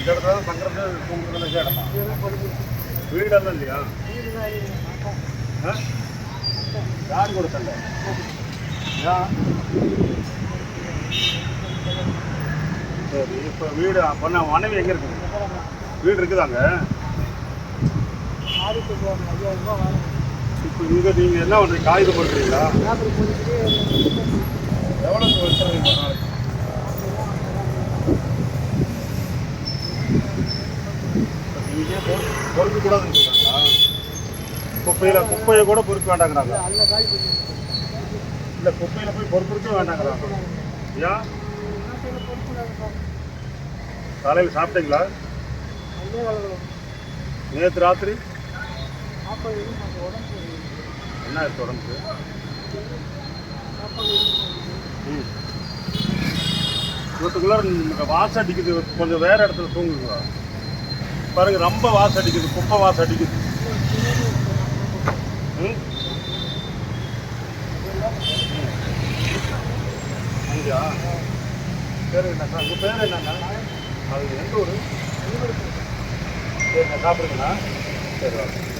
தங்குறது தூங்குறது இடமா வீடெல்லாம் இல்லையா ஆ? யார் கூட சரி இப்போ வீடு பொண்ண மனைவி எங்கே இருக்குது வீடு இருக்குதாங்க இப்போ இங்கே நீங்கள் என்ன பண்ணுறீங்க காகிதம் போடுறீங்களா எவ்வளோ வச்சுருவீங்க சொல்கிறாங்களா குப்பையில் குப்பையை கூட பொறுக்க வேண்டாங்கிறாங்க. இல்லை குப்பையில் போய் பொறுப்பிருக்க வேண்டாங்கிறாங்க. ஏன் காலையில் சாப்பிட்டீங்களா? நேற்று ராத்திரி? என்ன இருக்கு உடம்புக்கு? ம். இவத்துக்குள்ளார வாசம் அடிக்குது கொஞ்சம் வேற இடத்துல தூங்குங்களா பாருங்க ரொம்ப வாசம் அடிக்குது குப்பை வாசம் அடிக்குது. ம்? அங்கயா பேர் என்ன சார்? உங்கள் பேர் என்னண்ணா அது எந்த ஊர்? சரிண்ணா சாப்பிடுங்கண்ணா சரி வாங்க